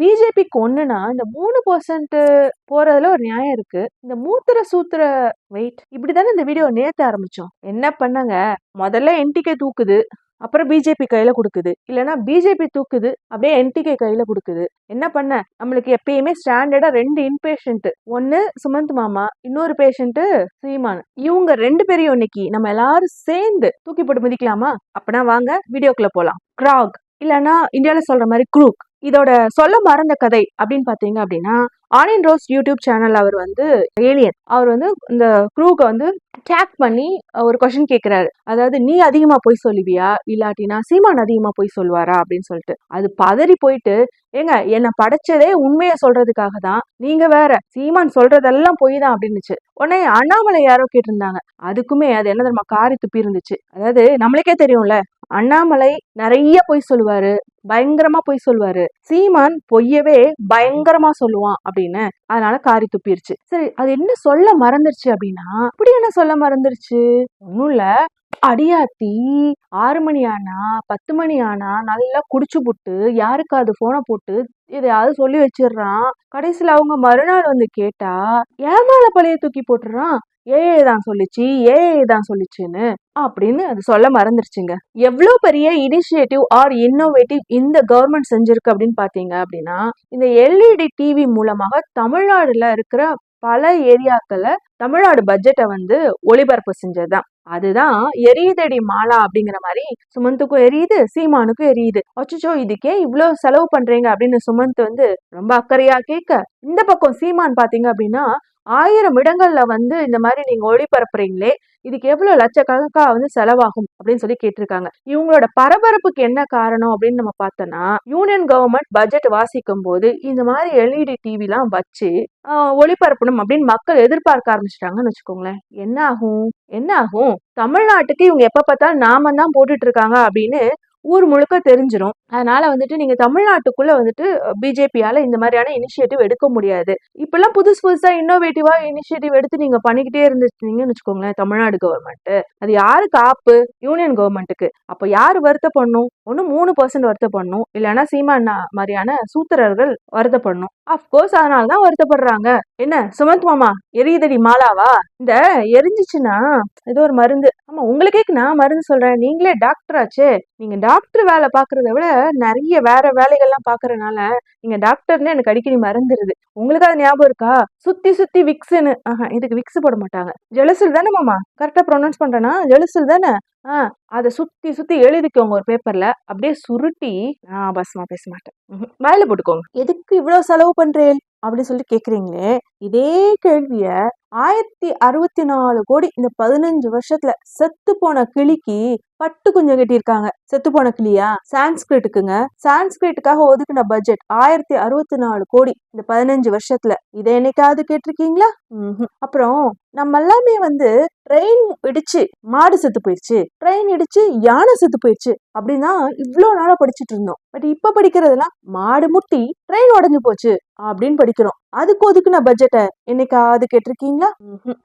பிஜேபிக்கு ஒன்றுனா இந்த மூணு பர்சன்ட் போகிறதுல ஒரு நியாயம் இருக்குது இந்த மூத்திர சூத்திர வெயிட் இப்படி தானே இந்த வீடியோ நேற்று ஆரம்பித்தோம் என்ன பண்ணாங்க? முதல்ல என்டிகே தூக்குது அப்புறம் பிஜேபி கையில கொடுக்குது. இல்லைன்னா பிஜேபி தூக்குது அப்படியே என்டிகே கையில கொடுக்குது. என்ன பண்ண? நம்மளுக்கு எப்பயுமே ஸ்டாண்டர்டா ரெண்டு இன்பேஷண்ட் ஒன்னு சுமந்த் மாமா இன்னொரு பேஷண்ட் சீமான். இவங்க ரெண்டு பேரையும் இன்னைக்கு நம்ம எல்லாரும் சேர்ந்து தூக்கி போட்டு மிதிக்கலாமா? அப்பனா வாங்க வீடியோக்குள்ள போலாம். கிராக் இல்லைன்னா இந்தியாவில் சொல்ற மாதிரி குரூக் இதோட சொல்ல மறந்த கதை அப்படின்னு பாத்தீங்க அப்படின்னா ஆனியன் ரோஸ் யூடியூப் சேனல் அவர் வந்து ஏலியன் அவர் வந்து இந்த குரூக்கை வந்து டேக் பண்ணி ஒரு கொஷின் கேட்கிறாரு அதாவது நீ அதிகமா போய் சொல்லுவியா? இல்லாட்டினா சீமான் அதிகமா போய் சொல்லுவாரா? அப்படின்னு சொல்லிட்டு. அது பதறி போயிட்டு ஏங்க என்னை படைச்சதே உண்மையை சொல்றதுக்காக தான். நீங்க வேற சீமான் சொல்றதெல்லாம் பொய் தான் அப்படின்னுச்சு. உடனே அண்ணாமலை யாரோ கேட்டிருந்தாங்க. அதுக்குமே அது என்ன தெரியுமா? காரி துப்பி இருந்துச்சு. அதாவது நம்மளுக்கே தெரியும்ல அண்ணாமலை நிறைய பொய் சொல்லுவாரு. பயங்கரமா பொய் சொல்லுவாரு சீமான் பொய்யவே பயங்கரமா சொல்லுவான் அப்படின்னு. அதனால காரி துப்பிருச்சு. சரி அது என்ன சொல்ல மறந்துருச்சு அப்படின்னா இப்படி என்ன சொல்ல மறந்துருச்சு? ஒண்ணும் இல்ல. அடியாத்தி ஆறு மணி ஆனா பத்து மணி ஆனா நல்லா குடிச்சு புட்டு யாருக்காவது போனை போட்டு எதையாவது சொல்லி வச்சிடுறான். கடைசியில் அவங்க மறுநாள் வந்து கேட்டா ஏன் மேல பழைய தூக்கி போட்டுறான்? ஏஏ தான் சொல்லிச்சு ஏஏ தான் சொல்லிச்சுன்னு அப்படின்னு அது சொல்ல மறந்துருச்சுங்க. எவ்வளோ பெரிய இனிஷியேட்டிவ் ஆர் இன்னோவேட்டிவ் இந்த கவர்மெண்ட் செஞ்சிருக்கு அப்படின்னு பார்த்தீங்க அப்படின்னா இந்த எல்இடி டிவி மூலமாக தமிழ்நாடுல இருக்கிற பல ஏரியாக்களை தமிழ்நாடு பட்ஜெட்டை வந்து ஒளிபரப்பு செஞ்சதுதான். அதுதான் எரியுதடி மாலா அப்படிங்கிற மாதிரி சுமந்துக்கும் எரியுது சீமானுக்கும் எரியுது. அச்சோ இதுக்கே இவ்வளோ செலவு பண்றீங்க அப்படின்னு சுமந்த் வந்து ரொம்ப அக்கறையா கேட்க இந்த பக்கம் சீமான் பாத்தீங்க அப்படின்னா ஆயிரம் இடங்கள்ல வந்து இந்த மாதிரி நீங்க ஒளிபரப்புறீங்களே இதுக்கு எவ்வளவு லட்சக்கணக்கா வந்து செலவாகும் அப்படின்னு சொல்லி கேட்டிருக்காங்க. இவங்களோட பரபரப்புக்கு என்ன காரணம் அப்படின்னு நம்ம பார்த்தோம்னா யூனியன் கவர்மெண்ட் பட்ஜெட் வாசிக்கும் போது இந்த மாதிரி எல்இடி டிவிலாம் வச்சு ஒளிபரப்பணும் அப்படின்னு மக்கள் எதிர்பார்க்க ஆரம்பிச்சிட்டாங்கன்னு வச்சுக்கோங்களேன். என்ன ஆகும்? என்ன ஆகும்? தமிழ்நாட்டுக்கு இவங்க எப்ப பார்த்தாலும் நாம தான் போட்டுட்டு இருக்காங்க அப்படின்னு ஊர் முழுக்க தெரிஞ்சிடும் அதனால வந்துட்டு நீங்க தமிழ்நாட்டுக்குள்ள வந்துட்டு பிஜேபியால இந்த மாதிரியான இனிஷியேட்டிவ் எடுக்க முடியாது. இப்பெல்லாம் புதுசு புதுசா இன்னோவேட்டிவா இனிஷியேட்டிவ் எடுத்து நீங்க பண்ணிக்கிட்டே இருந்துட்டீங்கன்னு வச்சுக்கோங்களேன் தமிழ்நாடு கவர்மெண்ட் அது யாருக்கு ஆப்பு? யூனியன் கவர்மெண்ட்டுக்கு அப்ப யாரு வருத்தப்படணும் ஒன்னு மூணு பர்சன்ட் வருத்தப்படணும் இல்லைன்னா சீமான் மாதிரியான சூத்திரர்கள் வருத்தப்படணும் அப்கோர்ஸ் அதனாலதான் வருத்தப்படுறாங்க. என்ன சுமந்த் மாமா எரியுதடி மாலாவா? இந்த எரிஞ்சிச்சுன்னா ஏதோ ஒரு மருந்து. ஆமா உங்களுக்கே நான் மருந்து சொல்றேன். நீங்களே டாக்டர் ஆச்சே. நீங்க டாக்டர் வேலை பாக்குறத விட நிறைய வேற வேலைகள்லாம் பாக்குறதுனால நீங்க டாக்டர்னு எனக்கு அடிக்கடி மறந்துருது. உங்களுக்கு அது ஞாபகம் இருக்கா? சுத்தி சுத்தி விக்ஸ்னு ஆஹா இதுக்கு விக்ஸ் போட மாட்டாங்க. ஜெலுசில் தானே மாமா? கரெக்டா ப்ரொனவுன்ஸ் பண்ணுறேன்னா ஜெலுசில் தானே? ஆ அதை சுத்தி சுத்தி எழுதிக்கோங்க ஒரு பேப்பர்ல அப்படியே சுருட்டி நான் பஸ்மா பேச மாட்டேன். ம்ஹும். வாயில போட்டுக்கோங்க. எதுக்கு இவ்வளவு செலவு பண்றேன் அப்படின்னு சொல்லி கேக்குறீங்களே. இதே கேள்விய ஆயிரத்தி அறுபத்தி நாலு கோடி இந்த பதினஞ்சு வருஷத்துல செத்து போன கிளிக்கு பட்டு கொஞ்சம் கட்டியிருக்காங்க. செத்து போன கிளியா? சான்ஸ்கிரிட்டுக்குங்க. சான்ஸ்கிரிட்டுக்காக ஒதுக்கின பட்ஜெட் ஆயிரத்தி அறுபத்தி நாலு கோடி இந்த பதினஞ்சு வருஷத்துல. இதை என்னைக்காவது கேட்டிருக்கீங்களா? அப்புறம் நம்ம எல்லாமே வந்து ட்ரெயின் இடிச்சு மாடு செத்து போயிடுச்சு. ட்ரெயின் இடிச்சு யானை செத்து போயிடுச்சு அப்படின்னா இவ்வளோ நாளா படிச்சுட்டு இருந்தோம். பட் இப்ப படிக்கிறதுலாம் மாடு முட்டி ட்ரெயின் உடஞ்சு போச்சு அப்படின்னு படிக்கிறோம். அதுக்கு ஒதுக்குன பட்ஜெட்டை என்னைக்காவது கேட்டிருக்கீங்களா.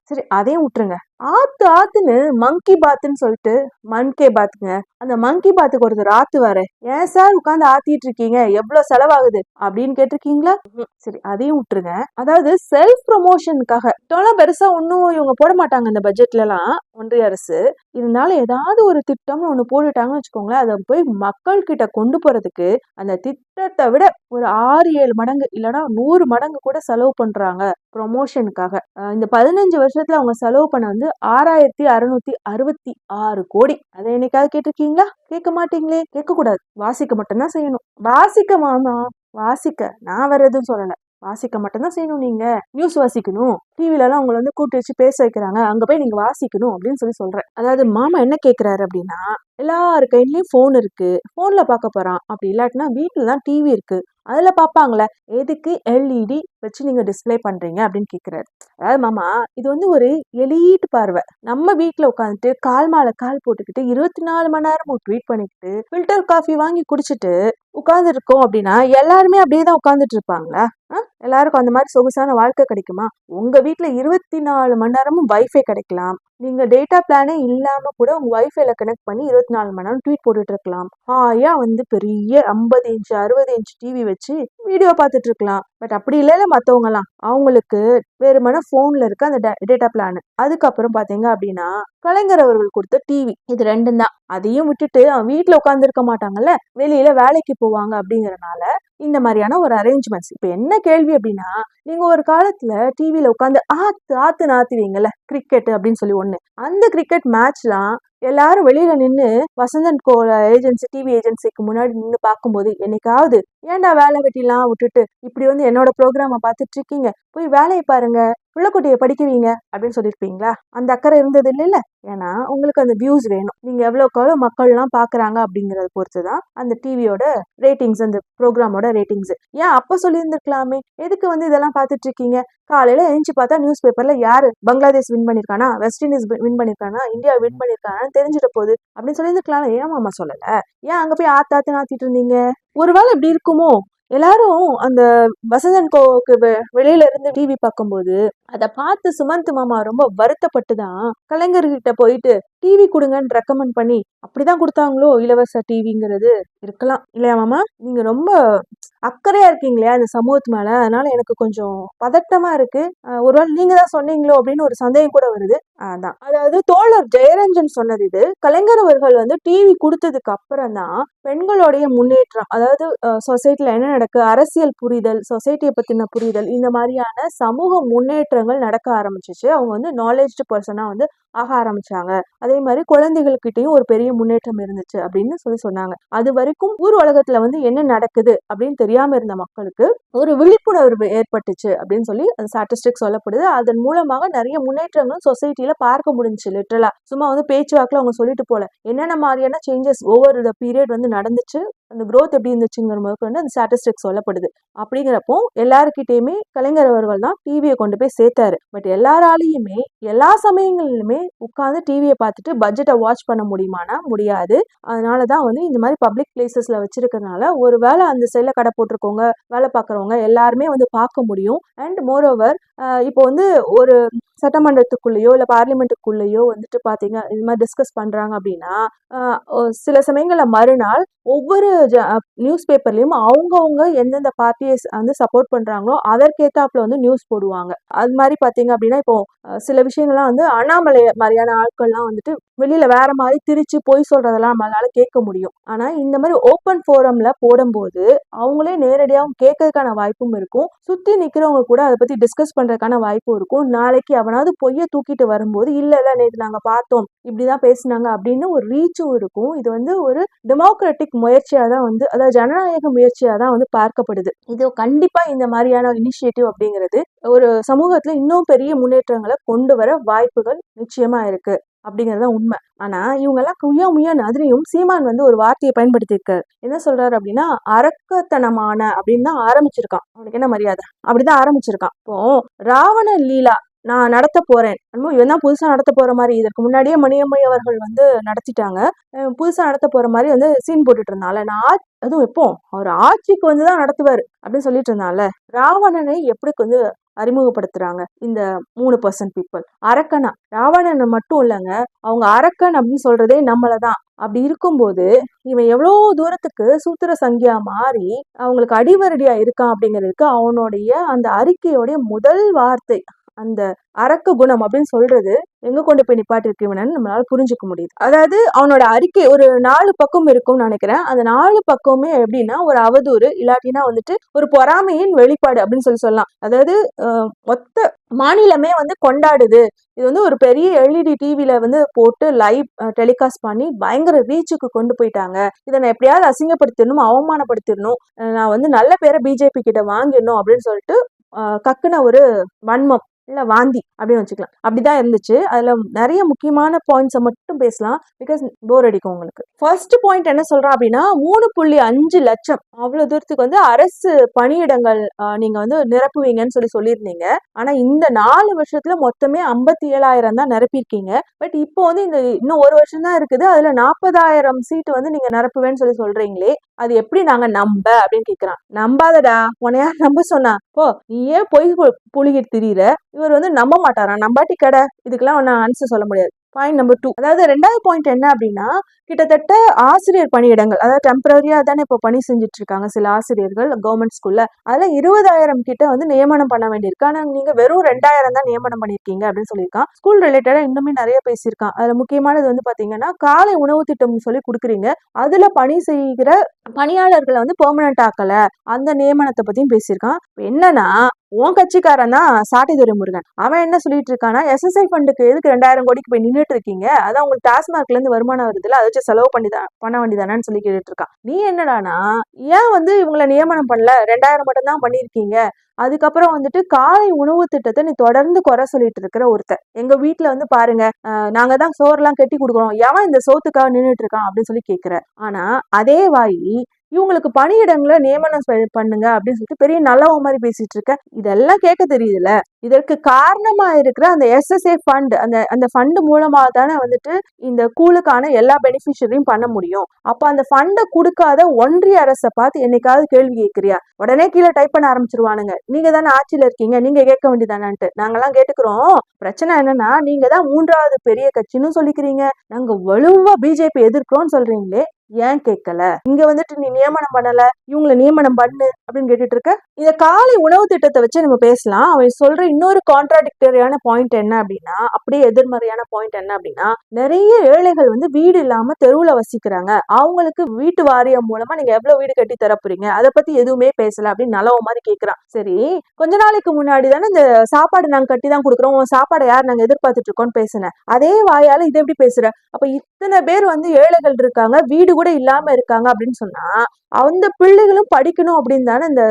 சரி அதையும் விட்டுருங்க. ஆத்து ஆத்துன்னு மங்கி பாத்துன்னு சொல்லிட்டு மன்கே பாத்துங்க அந்த மங்கி பாத்துக்கு ஒருத்தர் ஆத்து வர ஏன் சார் உட்காந்து ஆத்திட்டு இருக்கீங்க? எவ்வளவு செலவாகுது? அப்படின்னு கேட்டிருக்கீங்களா. சரி அதையும் விட்டுருங்க. அதாவது செல்ஃப் ப்ரொமோஷனுக்காக இப்பெல்லாம் பெருசா ஒன்றும் இவங்க போட மாட்டாங்க இந்த பட்ஜெட்ல எல்லாம் ஒன்றிய அரசு. இருந்தாலும் ஏதாவது ஒரு திட்டம்னு ஒண்ணு போட்டுட்டாங்கன்னு வச்சுக்கோங்களேன் அதை போய் மக்கள் கிட்ட கொண்டு போறதுக்கு அந்த திட்டத்தை விட ஒரு ஆறு ஏழு மடங்கு இல்லைன்னா நூறு மடங்கு கூட செலவு பண்றாங்க. ப்ரமோஷனுக்காக இந்த பதினஞ்சு வருஷத்துல அவங்க செலவு பண்ண வந்து ஆறாயிரத்தி அறுநூத்தி அறுபத்தி ஆறு கோடி. அதை என்னைக்காவது கேட்டிருக்கீங்களா? கேட்க மாட்டீங்களே? கேட்க கூடாது வாசிக்க மட்டும்தான் செய்யணும். வாசிக்க மாமா வாசிக்க. நான் வேற எதுவும் சொல்லல. வாசிக்க மட்டும்தான் செய்யணும் நீங்க. நியூஸ் வாசிக்கணும். டிவிலலாம் உங்களை வந்து கூட்டி வச்சு பேச வைக்கிறாங்க. அங்க போய் நீங்க வாசிக்கணும் அப்படின்னு சொல்லி சொல்றேன். அதாவது மாமா என்ன கேட்கிறாரு அப்படின்னா எல்லாரு கையிலயும் ஃபோன் இருக்கு. போன்ல பார்க்க போறான். அப்படி இல்லாட்டினா வீட்டுல தான் டிவி இருக்கு. அதுல பாப்பாங்களே எதுக்கு எல்இடி வச்சு நீங்கள் டிஸ்ப்ளே பண்ணுறீங்க அப்படின்னு கேட்குறாரு அதாவது மாமா இது வந்து ஒரு எலீட் பார்வை. நம்ம வீட்டில் உட்காந்துட்டு கால் மாலை கால் போட்டுக்கிட்டு இருபத்தி நாலு மணி நேரமும் ட்வீட் பண்ணிக்கிட்டு ஃபில்டர் காஃபி வாங்கி குடிச்சிட்டு உட்காந்துருக்கோம் அப்படின்னா எல்லாருமே அப்படியே தான் உட்காந்துட்டு இருப்பாங்களா? ஆ? எல்லாருக்கும் அந்த மாதிரி சொகுசான வாழ்க்கை கிடைக்குமா? உங்க வீட்டில் இருபத்தி நாலு மணி நேரமும் வைஃபை கிடைக்கலாம். நீங்க டேட்டா பிளானே இல்லாம கூட உங்க வைஃபைல கனெக்ட் பண்ணி இருபத்தி நாலு மணி நேரம் ட்வீட் போட்டுட்டு இருக்கலாம். ஹாயா வந்து பெரிய ஐம்பது இன்ச்சு அறுபது இன்ச் டிவி வச்சு வீடியோ பார்த்துட்டு இருக்கலாம். பட் அப்படி இல்லைல்ல மற்றவங்கலாம் அவங்களுக்கு வெறுமனே ஃபோனில் இருக்க அந்த டேட்டா பிளான் அதுக்கப்புறம் பார்த்தீங்க அப்படின்னா கலைஞர் அவர்கள் கொடுத்த டிவி இது ரெண்டும் தான். அதையும் விட்டுட்டு அவன் வீட்டில் உட்காந்துருக்க மாட்டாங்கல்ல? வெளியில வேலைக்கு போவாங்க அப்படிங்கிறனால இந்த மாதிரியான ஒரு அரேஞ்ச்மெண்ட்ஸ் இப்போ என்ன கேள்வி அப்படின்னா நீங்க ஒரு காலத்துல டிவியில உட்காந்து ஆத்து ஆத்து நாத்துவீங்கல்ல கிரிக்கெட் அப்படின்னு சொல்லி ஒண்ணு. அந்த கிரிக்கெட் மேட்ச்லாம் எல்லாரும் வெளியில நின்று வசந்தன் கோல ஏஜென்சி டிவி ஏஜென்சிக்கு முன்னாடி நின்று பார்க்கும்போது என்னைக்காவது ஏன்டா வேலை வெட்டிலாம் விட்டுட்டு இப்படி வந்து என்னோட ப்ரோக்ராமை பார்த்துட்டு இருக்கீங்க? போய் வேலையை பாருங்க. பிள்ளைக்குட்டியை படிக்குவீங்க அப்படின்னு சொல்லியிருப்பீங்களா? அந்த அக்கறை இருந்தது இல்லைல்ல? ஏன்னா உங்களுக்கு அந்த வியூஸ் வேணும். நீங்க எவ்வளோக்கு எவ்வளோ மக்கள்லாம் பார்க்குறாங்க அப்படிங்கறத பொறுத்து தான் அந்த டிவியோட ரேட்டிங்ஸ் அந்த ப்ரோக்ராமோட ரேட்டிங்ஸ் ஏன் அப்போ சொல்லியிருந்துருக்கலாமே? எதுக்கு வந்து இதெல்லாம் பார்த்துட்டு இருக்கீங்க காலையில எழுந்து பார்த்தா நியூஸ் பேப்பர்ல யாரு பங்களாதேஷ் வின் பண்ணிருக்கானா வெஸ்ட் இண்டீஸ் வின் பண்ணிருக்கானா இந்தியா வின் பண்ணிருக்கானான்னு தெரிஞ்சிட போகுது அப்படின்னு சொல்லியிருந்துருக்கலாம் ஏன் மாமா சொல்லல. ஏன் அங்க போய் ஆத்தாத்து ஆத்து நாத்திட்டு இருந்தீங்க? ஒருவேளை இப்படி இருக்குமோ? எல்லாரும் அந்த வசந்தன் கோவுக்கு வெ- வெளியில இருந்து டிவி பார்க்கும்போது அதை பார்த்து சுமந்த் மாமா ரொம்ப வருத்தப்பட்டு தான் கலைஞர்கிட்ட போயிட்டு டிவி கொடுங்கன்னு ரெக்கமெண்ட் பண்ணி அப்படிதான் கொடுத்தாங்களோ இலவச டிவிங்கிறது இருக்கலாம். இல்லையா மாமா? நீங்க ரொம்ப அக்கறையா இருக்கீங்களே அந்த சமூகத்து மேல. அதனால எனக்கு கொஞ்சம் பதட்டமா இருக்கு. ஒரு ஒருவேளை நீங்க தான் சொன்னீங்களோ அப்படின்னு ஒரு சந்தேகம் கூட வருது. அதான். அதாவது தோழர் ஜெயரஞ்சன் சொன்னது இது. கலைஞர் அவர்கள் வந்து டிவி கொடுத்ததுக்கு அப்புறம் தான் பெண்களுடைய முன்னேற்றம் அதாவது சொசைட்டியில் என்ன நடக்கு? அரசியல் புரிதல் சொசைட்டியை பற்றின புரிதல் இந்த மாதிரியான சமூக முன்னேற்றங்கள் நடக்க ஆரம்பிச்சிச்சு. அவங்க வந்து நாலேஜ்டு பர்சனாக வந்து ஆக ஆரம்பிச்சாங்க. அதே மாதிரி குழந்தைகள்கிட்டையும் ஒரு பெரிய முன்னேற்றம் இருந்துச்சு அப்படின்னு சொல்லி சொன்னாங்க. அது வரைக்கும் ஊர் உலகத்துல வந்து என்ன நடக்குது அப்படின்னு தெரியாம இருந்த மக்களுக்கு ஒரு விழிப்புணர்வு ஏற்பட்டுச்சு அப்படின்னு சொல்லி அந்த ஸ்டாட்டிஸ்டிக் சொல்லப்படுது. அதன் மூலமாக நிறைய முன்னேற்றங்களும் சொசைட்டியில் பார்க்க முடிஞ்சுச்சு லிட்டரலா சும்மா வந்து பேச்சுவாக்கில் அவங்க சொல்லிட்டு போல. என்னென்ன மாதிரியான சேஞ்சஸ் ஓவர் த பீரியட் வந்து நடந்துச்சு. அந்த க்ரோத் எப்படி இருந்துச்சுங்கிற முதற்கொண்டு வந்து அந்த ஸ்டாட்டிஸ்டிக் சொல்லப்படுது. அப்படிங்கிறப்போ எல்லாருக்கிட்டேயுமே கலைஞர் அவர்கள் தான் டிவியை கொண்டு போய் சேர்த்தாரு. பட் எல்லாராலையுமே எல்லா சமயங்களிலுமே உட்காந்து டிவியை பார்த்துட்டு பட்ஜெட்டை வாட்ச் பண்ண முடியுமானா முடியாது. அதனால தான் வந்து இந்த மாதிரி பப்ளிக் பிளேசஸ்ல ஒரு வேலை அந்த சைடில் கடை போட்டிருக்கவங்க வேலை பார்க்குறவங்க எல்லாருமே வந்து பார்க்க முடியும். அண்ட் மோர் ஓவர் இப்போ வந்து ஒரு சட்டமன்றத்துக்குள்ளேயோ இல்லை பார்லிமெண்ட்டுக்குள்ளேயோ வந்துட்டு பார்த்தீங்க இது மாதிரி டிஸ்கஸ் பண்ணுறாங்க அப்படின்னா சில சமயங்களில் மறுநாள் ஒவ்வொரு நியூஸ் பேப்பர்லேயும் அவங்கவுங்க எந்தெந்த பார்ட்டியை வந்து சப்போர்ட் பண்ணுறாங்களோ அதற்கேத்தாப்புல வந்து நியூஸ் போடுவாங்க. அது மாதிரி பார்த்தீங்க அப்படின்னா இப்போ சில விஷயங்கள்லாம் வந்து அண்ணாமலை மாதிரியான ஆட்கள்லாம் வந்துட்டு வெளியில் வேற மாதிரி திரிச்சு பொய் சொல்கிறதெல்லாம் நம்மளால கேட்க முடியும். ஆனால் இந்த மாதிரி ஓப்பன் ஃபோரமில் போடும்போது அவங்களே நேரடியாகவும் கேட்கறதுக்கான வாய்ப்பும் இருக்கும். சுற்றி நிற்கிறவங்க கூட அதை பற்றி டிஸ்கஸ் பண்ணுறதுக்கான வாய்ப்பும் இருக்கும். நாளைக்கு அவனாவது பொய்யை தூக்கிட்டு வரும்போது இல்லை இல்லை நேற்று நாங்கள் பார்த்தோம் இப்படி தான் பேசினாங்க அப்படின்னு ஒரு ரீச்சும் இருக்கும். இது வந்து ஒரு டெமோக்ராட்டிக் முயற்சியாக தான் வந்து அதாவது ஜனநாயக முயற்சியாக தான் வந்து பார்க்கப்படுது. இது கண்டிப்பாக இந்த மாதிரியான இனிஷியேட்டிவ் அப்படிங்கிறது ஒரு சமூகத்தில் இன்னும் பெரிய முன்னேற்றங்களை கொண்டு வர வாய்ப்புகள் நிச்சயமா இருக்கு. அப்படிங்கிறது தான் உண்மை. ஆனா இவங்க எல்லாம் குய்யா நதிரியும் சீமான் வந்து ஒரு வார்த்தையை பயன்படுத்தியிருக்காரு. என்ன சொல்றாரு அப்படின்னா அரக்கத்தனமான அப்படின்னு தான் ஆரம்பிச்சிருக்கான். அவனுக்கு என்ன மரியாதை? அப்படிதான் ஆரம்பிச்சிருக்கான். இப்போ ராவண லீலா நான் நடத்த போறேன். என்னமோ இவன் தான் புதுசாக நடத்த போற மாதிரி. இதற்கு முன்னாடியே மணியம்மை அவர்கள் வந்து நடத்திட்டாங்க. புதுசாக நடத்த போற மாதிரி வந்து சீன் போட்டுட்டு இருந்தால. நான் ஆ- அதுவும் எப்போ? அவர் ஆட்சிக்கு வந்து தான் நடத்துவார் அப்படின்னு சொல்லிட்டு இருந்தால. ராவணனை எப்படி வந்து அறிமுகப்படுத்துறாங்க? இந்த மூணு பர்சன்ட் பீப்புள் அரக்கனா. ராவணனை மட்டும் இல்லைங்க. அவங்க அரக்கன் அப்படின்னு சொல்றதே நம்மளை தான் அப்படி இருக்கும்போது இவன் எவ்வளோ தூரத்துக்கு சூத்திர சங்கியா மாறி அவங்களுக்கு அடிவரடியா இருக்கான் அப்படிங்கிறதுக்கு அவனுடைய அந்த அறிக்கையோடைய முதல் வார்த்தை அந்த அரக்க குணம் அப்படின்னு சொல்றது எங்க கொண்டு போய் நிப்பாட்டிருக்கு இவனன்னு நம்மளால புரிஞ்சுக்க முடியுது. அதாவது அவனோட அறிக்கை ஒரு நாலு பக்கம் இருக்கும்னு நினைக்கிறேன். அந்த நாலு பக்கமே எப்படின்னா ஒரு அவதூறு இல்லாட்டினா வந்துட்டு ஒரு பொறாமையின் வெளிப்பாடு அப்படின்னு சொல்லி சொல்லலாம். அதாவது மொத்த மாநிலமே வந்து கொண்டாடுது. இது வந்து ஒரு பெரிய எல்இடி டிவில வந்து போட்டு லைவ் டெலிகாஸ்ட் பண்ணி பயங்கர ரீச்சுக்கு கொண்டு போயிட்டாங்க. இதை நான் எப்படியாவது அசிங்கப்படுத்திடணும் அவமானப்படுத்திடணும். நான் வந்து நல்ல பேரை பிஜேபி கிட்ட வாங்கிடணும் அப்படின்னு சொல்லிட்டு கக்குன ஒரு வன்மம். இல்லை வாந்தி அப்படின்னு வச்சுக்கலாம். அப்படிதான் இருந்துச்சு. அதில் நிறைய முக்கியமான பாயிண்ட்ஸை மட்டும் பேசலாம். பிகாஸ் போர் அடிக்கும் உங்களுக்கு. ஃபர்ஸ்ட் பாயிண்ட் என்ன சொல்கிறோம் அப்படின்னா மூணு புள்ளி அஞ்சு லட்சம். அவ்வளோ தூரத்துக்கு வந்து அரசு பணியிடங்கள் நீங்கள் வந்து நிரப்புவீங்கன்னு சொல்லி சொல்லியிருந்தீங்க. ஆனால் இந்த நாலு வருஷத்தில் மொத்தமே ஐம்பத்தி ஏழாயிரம் தான் நிரப்பியிருக்கீங்க. பட் இப்போ வந்து இந்த இன்னும் ஒரு வருஷம் தான் இருக்குது. அதில் நாற்பதாயிரம் சீட்டு வந்து நீங்கள் நிரப்புவேன்னு சொல்லி சொல்கிறீங்களே அது எப்படி நாங்க நம்ப அப்படின்னு கேக்குறான். நம்பாதடா உன்னை யார் நம்ப சொன்னா போ நீ ஏன் பொய் பு- புழுகிட்டு திரியிற? இவர் வந்து நம்ப மாட்டாராம் நம்பாட்டி கடை. இதுக்கெல்லாம் நான் ஆன்சர் சொல்ல முடியாது. பாயிண்ட் நம்பர் டூ அதாவது ரெண்டாவது பாயிண்ட் என்ன அப்படின்னா கிட்டத்தட்ட ஆசிரியர் பணியிடங்கள் அதாவது டெம்பரரியா தானே இப்போ பணி செஞ்சுட்டு இருக்காங்க சில ஆசிரியர்கள் கவர்மெண்ட் ஸ்கூல்ல அதுல இருபதாயிரம் கிட்ட வந்து நியமனம் பண்ண வேண்டியிருக்கு. ஆனா நீங்க வெறும் ரெண்டாயிரம் தான் நியமனம் பண்ணிருக்கீங்க அப்படின்னு சொல்லியிருக்கான். ஸ்கூல் ரிலேட்டடா இன்னுமே நிறைய பேசியிருக்கான். அதுல முக்கியமானது வந்து பாத்தீங்கன்னா காலை உணவு திட்டம் சொல்லி கொடுக்குறீங்க. அதுல பணி செய்கிற பணியாளர்களை வந்து பெர்மனன்ட் ஆக்கல. அந்த நியமனத்தை பத்தியும் பேசியிருக்கான். என்னன்னா உன் கட்சிக்காரன் தான் சாட்டைதுரை முருகன். அவன் என்ன சொல்லிட்டு இருக்கானா எஸ்எஸ்ஐ ஃபண்டுக்கு எதுக்கு ரெண்டாயிரம் கோடிக்கு போய் நின்றுட்டு இருக்கீங்க? அதான் உங்களுக்கு டாஸ்மார்க்ல இருந்து வருமானம் வருதுல அதை வச்சு செலவு பண்ணி தான் பண்ண வேண்டியதானு சொல்லி கேட்டுட்டு இருக்கான். நீ என்னடானா ஏன் வந்து இவங்களை நியமனம் பண்ணல? ரெண்டாயிரம் மட்டும் தான் பண்ணிருக்கீங்க அதுக்கப்புறம் வந்துட்டு காலை உணவு திட்டத்தை நீ தொடர்ந்து குறை சொல்லிட்டு இருக்கிற ஒருத்தர் எங்க வீட்டுல வந்து பாருங்க நாங்க தான் சோறுலாம் கட்டி கொடுக்குறோம் எவன் இந்த சோத்துக்காக நின்றுட்டு இருக்கான் அப்படின்னு சொல்லி கேக்குற ஆனா அதே வாயி இவங்களுக்கு பணியிடங்களை நியமனம் பண்ணுங்க அப்படின்னு சொல்லிட்டு பெரிய நல்லவ மாதிரி பேசிட்டு இருக்க இதெல்லாம் கேட்க தெரியுதுல இதற்கு காரணமா இருக்கிற அந்த எஸ்எஸ்ஏ ஃபண்ட் அந்த அந்த ஃபண்டு மூலமாக தானே வந்துட்டு இந்த கூலுக்கான எல்லா பெனிஃபிஷரியும் பண்ண முடியும். அப்ப அந்த ஃபண்டை கொடுக்காத ஒன்றிய அரசை பார்த்து என்னைக்காவது கேள்வி கேட்கிறியா? உடனே கீழே டைப் பண்ண ஆரம்பிச்சிருவானுங்க. நீங்க தானே ஆட்சியில இருக்கீங்க நீங்க கேட்க வேண்டியதானன்ட்டு. நாங்கெல்லாம் கேட்டுக்கிறோம். பிரச்சனை என்னன்னா நீங்க தான் மூன்றாவது பெரிய கட்சின்னு சொல்லிக்கிறீங்க. நாங்க வலுவா பிஜேபி எதிர்க்கிறோம்னு சொல்றீங்களே. ஏன் கேட்கல? இங்க வந்துட்டு நீ நியமனம் பண்ணல இவங்களை நியமனம் பண்ணு அப்படின்னு கேட்டுட்டு இருக்க இந்த காலை உணவு திட்டத்தை வச்சு நம்ம பேசலாம். அவன் சொல்ற இன்னொரு கான்ட்ராடிக்டரியான பாயிண்ட் என்ன அப்படின்னா அப்படியே எதிர்மறையான பாயிண்ட் என்ன அப்படின்னா நிறைய ஏழைகள் வந்து வீடு இல்லாம தெருவுல வசிக்கிறாங்க. அவங்களுக்கு வீட்டு வாரியம் மூலமா நீங்க எவ்வளவு வீடு கட்டி தரப்புறீங்க அதை பத்தி எதுவுமே பேசல அப்படின்னு நலவ மாதிரி கேக்குறான். சரி கொஞ்ச நாளைக்கு முன்னாடி தானே இந்த சாப்பாடு நாங்க கட்டி தான் கொடுக்குறோம். உன் சாப்பாடை யார் நாங்க எதிர்பார்த்துட்டு இருக்கோம்னு பேசினேன். அதே வாயால இது எப்படி பேசுற? அப்ப இத்தனை பேர் வந்து ஏழைகள் இருக்காங்க வீடு கூட இல்லாம இருக்காங்க அப்படின்னு சொன்னா அந்த பிள்ளைகளும் படிக்கணும் அப்படின்னு தானே இந்த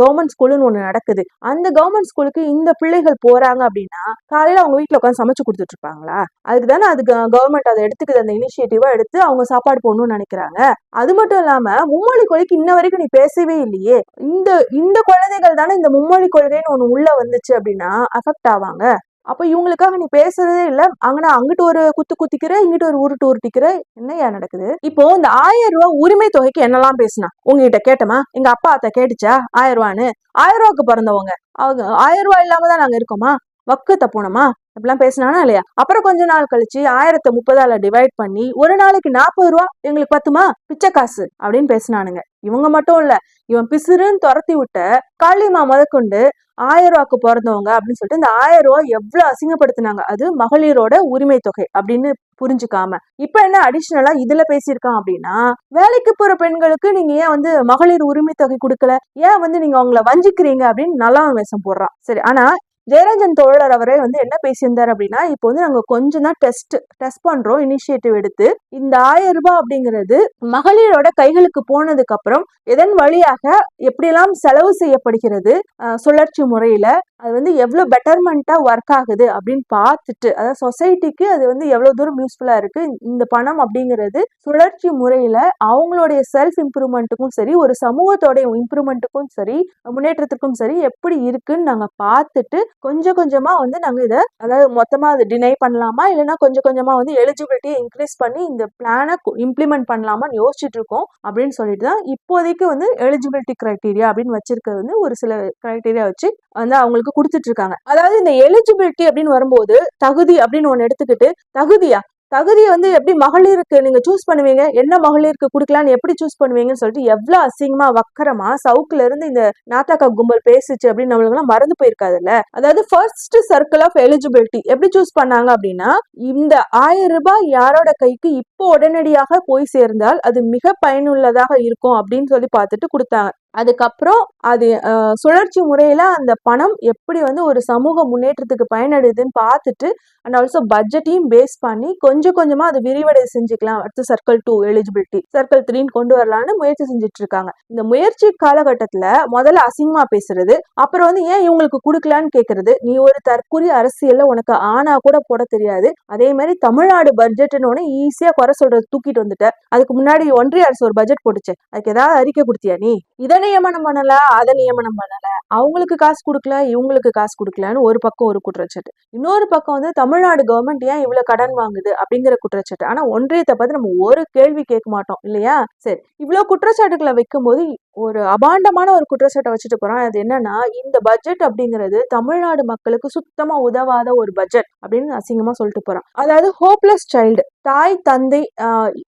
கவர்மெண்ட் ஸ்கூலுன்னு ஒண்ணு நடக்குது. அந்த கவர்மெண்ட் ஸ்கூலுக்கு இந்த பிள்ளைகள் போறாங்க அப்படின்னா காலையில அவங்க வீட்டுல உட்காந்து சமைச்சு கொடுத்துட்டு இருப்பாங்களா? அதுக்கு தானே அது கவர்மெண்ட் அதை எடுத்துக்குது அந்த இனிஷியேட்டிவா எடுத்து அவங்க சாப்பாடு போடணும்னு நினைக்கிறாங்க. அது மட்டும் இல்லாம மும்மொழி கொள்கைக்கு இன்ன வரைக்கும் நீ பேசவே இல்லையே. இந்த இந்த குழந்தைகள் தானே இந்த மும்மொழி கொள்கைன்னு ஒண்ணு உள்ள வந்துச்சு அப்படின்னா அஃபெக்ட் ஆவாங்க. அப்ப இவங்களுக்காக நீ பேசுறதே இல்ல. அங்கனா அங்கிட்டு ஒரு குத்து குத்திக்கிற இங்கிட்டு ஒரு உருட்டு உருட்டிக்கிற என்னையா நடக்குது? இப்போ இந்த ஆயிரம் ரூபாய் உரிமை தொகைக்கு என்னெல்லாம் பேசினா? உங்ககிட்ட கேட்டமா எங்க அப்பா அத்தை கேட்டுச்சா? ஆயிரம் ரூபான்னு. ஆயிரம் ரூபாய்க்கு பிறந்தவங்க. அவங்க ஆயிரம் ரூபாய் இல்லாம தான் நாங்க இருக்கோமா? வக்கத்தை போனோமா? அப்படிலாம் பேசினானா இல்லையா? அப்புறம் கொஞ்ச நாள் கழிச்சு ஆயிரத்தி முப்பதால டிவைட் பண்ணி ஒரு நாளைக்கு நாற்பது ரூபா எங்களுக்கு பத்துமா? பிச்சை காசு அப்படின்னு பேசினானுங்க. இவங்க மட்டும் இல்ல இவன் பிசுறுன்னு துரத்தி விட்ட காளிமா முதற்கொண்டு ஆயிரம் ரூபாக்கு பிறந்தவங்க அப்படின்னு சொல்லிட்டு இந்த ஆயிரம் ரூபா எவ்வளவு அசிங்கப்படுத்தினாங்க? அது மகளிரோட உரிமை தொகை அப்படின்னு புரிஞ்சுக்காம. இப்ப என்ன அடிஷனலா இதுல பேசியிருக்கான் அப்படின்னா வேலைக்கு போற பெண்களுக்கு நீங்க ஏன் வந்து மகளிர் உரிமை தொகை கொடுக்கல? ஏன் வந்து நீங்க அவங்கள வஞ்சிக்கிறீங்க அப்படின்னு நல்லா வேஷம் போடுறான். சரி ஆனா ஜெயராஜன் தோழர் அவரே வந்து என்ன பேசியிருந்தார் அப்படின்னா இப்போ வந்து நாங்க கொஞ்சம் தான் டெஸ்ட் டெஸ்ட் பண்றோம் இனிஷியேட்டிவ் எடுத்து. இந்த ஆயிரம் ரூபாய் அப்படிங்கிறது மகளிரோட கைகளுக்கு போனதுக்கு அப்புறம் இதன் வழியாக எப்படியெல்லாம் செலவு செய்யப்படுகிறது சுழற்சி முறையில அது வந்து எவ்வளோ பெட்டர்மெண்ட்டாக ஒர்க் ஆகுது அப்படின்னு பார்த்துட்டு அதாவது சொசைட்டிக்கு அது வந்து எவ்வளோ தூரம் யூஸ்ஃபுல்லாக இருக்குது இந்த பணம் அப்படிங்கிறது சுழற்சி முறையில் அவங்களுடைய செல்ஃப் இம்ப்ரூவ்மெண்ட்டுக்கும் சரி ஒரு சமூகத்தோடைய இம்ப்ரூவ்மெண்ட்டுக்கும் சரி முன்னேற்றத்துக்கும் சரி எப்படி இருக்குன்னு நாங்கள் பார்த்துட்டு கொஞ்சம் கொஞ்சமாக வந்து நாங்கள் இதை அதாவது மொத்தமாக அதை டினை பண்ணலாமா? இல்லைன்னா கொஞ்சம் கொஞ்சமாக வந்து எலிஜிபிலிட்டியை இன்க்ரீஸ் பண்ணி இந்த பிளானை இம்ப்ளிமெண்ட் பண்ணலாமான்னு யோசிச்சுட்டு இருக்கோம் அப்படின்னு சொல்லிட்டு தான் இப்போதைக்கு வந்து எலிஜிபிலிட்டி க்ரைட்டீரியா அப்படின்னு வச்சிருக்கிறது வந்து ஒரு சில கிரைட்டீரியா வச்சு வந்து அவங்களுக்கு கொடுத்துட்டு இருக்காங்க அதாவது இந்த எலிஜிபிலிட்டி அப்படின்னு வரும்போது தகுதி அப்படின்னு ஒன்று எடுத்துக்கிட்டு தகுதியா? தகுதியை வந்து எப்படி மகளிருக்கு நீங்க சூஸ் பண்ணுவீங்க? என்ன மகளிருக்கு கொடுக்கலான்னு எப்படி சூஸ் பண்ணுவீங்கன்னு சொல்லிட்டு எவ்வளவு அசிங்கமா வக்கரமா சவுக்குல இருந்து இந்த நாத்தாக்கா கும்பல் பேசுச்சு அப்படின்னு நம்மளுக்கு மறந்து போயிருக்காதுல்ல? அதாவது ஃபர்ஸ்ட் சர்க்கிள் ஆஃப் எலிஜிபிலிட்டி எப்படி சூஸ் பண்ணாங்க அப்படின்னா இந்த ஆயிரம் ரூபாய் யாரோட கைக்கு இப்போ உடனடியாக போய் சேர்ந்தால் அது மிக பயனுள்ளதாக இருக்கும் அப்படின்னு சொல்லி பார்த்துட்டு கொடுத்தாங்க. அதுக்கப்புறம் அது சுழற்சி முறையில் அந்த பணம் எப்படி வந்து ஒரு சமூக முன்னேற்றத்துக்கு பயனடையுதுன்னு பார்த்துட்டு அண்ட் ஆல்சோ பட்ஜெட்டையும் பேஸ் பண்ணி கொஞ்சம் கொஞ்சமாக அதை விரிவடை செஞ்சுக்கலாம். அடுத்து சர்க்கிள் டூ எலிஜிபிலிட்டி சர்க்கிள் த்ரீன்னு கொண்டு வரலான்னு முயற்சி செஞ்சுட்டு இருக்காங்க இந்த முயற்சி காலகட்டத்தில் முதல்ல அசிங்கமாக பேசுறது அப்புறம் வந்து ஏன் இவங்களுக்கு கொடுக்கலான்னு கேட்கறது நீ ஒரு தற்கொலை அரசியலில் உனக்கு ஆனா கூட போட தெரியாது. அதே மாதிரி தமிழ்நாடு பட்ஜெட்டுன்னு உடனே ஈஸியாக குறை சொல்றது தூக்கிட்டு வந்துட்ட. அதுக்கு முன்னாடி ஒன்றிய அரசு ஒரு பட்ஜெட் போட்டுச்சு. அதுக்கு ஏதாவது அறிக்கை கொடுத்தியா நீ? இதை நியமனம் பண்ணல அதை நியமனம் பண்ணல. அவங்களுக்கு காசு கொடுக்கல இவங்களுக்கு காசு கொடுக்கலன்னு ஒரு பக்கம் ஒரு குற்றச்சாட்டு. இன்னொரு பக்கம் வந்து தமிழ்நாடு கவர்மெண்ட் ஏன் இவ்வளவு கடன் வாங்குது அப்படிங்கிற குற்றச்சாட்டு. ஆனா ஒன்றியத்தை பார்த்து நம்ம ஒரு கேள்வி கேட்க மாட்டோம் இல்லையா? சரி இவ்வளவு குற்றச்சாட்டுகளை வைக்கும்போது ஒரு அபாண்டமான ஒரு குற்றச்சாட்டை வச்சுட்டு போறான் அது என்னன்னா இந்த பட்ஜெட் அப்படிங்கிறது தமிழ்நாடு மக்களுக்கு சுத்தமா உதவாத ஒரு பட்ஜெட் அப்படின்னு அசிங்கமா சொல்லிட்டு போகிறான் அதாவது ஹோப்லெஸ் சைல்டு தாய் தந்தை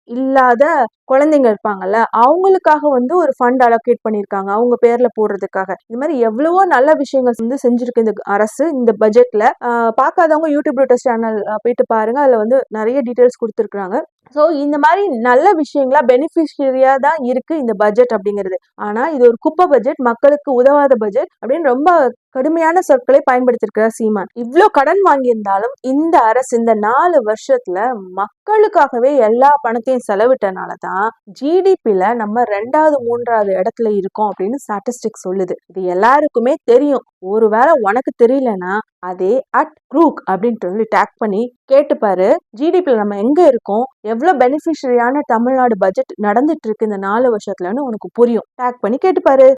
இல்லாத குழந்தைங்க இருப்பாங்கல்ல அவங்களுக்காக வந்து ஒரு ஃபண்ட் அலோகேட் பண்ணியிருக்காங்க அவங்க பேர்ல போடுறதுக்காக. இது மாதிரி எவ்வளவோ நல்ல விஷயங்கள் வந்து செஞ்சிருக்கு இந்த அரசு இந்த பட்ஜெட்ல பார்க்காதவங்க யூடியூப் ரோட்டஸ் சேனல் போயிட்டு பாருங்க. அதுல வந்து நிறைய டீட்டெயில்ஸ் கொடுத்துருக்காங்க ஸோ இந்த மாதிரி நல்ல விஷயங்களா பெனிஃபிஷியரியாக தான் இருக்குது இந்த பட்ஜெட் அப்படிங்கிறது. ஆனால் இது ஒரு குப்பை பட்ஜெட் மக்களுக்கு உதவாத பட்ஜெட் அப்படின்னு ரொம்ப கடுமையான சொற்களை பயன்படுத்திருக்கிறார் சீமான். இவ்வளோ கடன் வாங்கியிருந்தாலும் இந்த அரசு இந்த நாலு வருஷத்துல மக்களுக்காகவே எல்லா பணத்தையும் செலவிட்டனால தான் ஜிடிபியில் நம்ம ரெண்டாவது மூன்றாவது இடத்துல இருக்கோம் அப்படின்னு ஸ்டாட்டிஸ்டிக்ஸ் சொல்லுது. இது எல்லாருக்குமே தெரியும். ஒருவேளை உனக்கு தெரியலனா அதே அட் குரூக் அப்படின்ட்டு சொல்லி டேக் பண்ணி கேட்டுப்பாரு ஜிடிபியில் நம்ம எங்கே இருக்கோம்? எவ்வளோ பெனிஃபிஷரியான தமிழ்நாடு பட்ஜெட் நடந்துட்டு இருக்கு இந்த நாலு வருஷத்துலன்னு உனக்கு புரியும். டேக் பண்ணி கேட்டுப்பாரு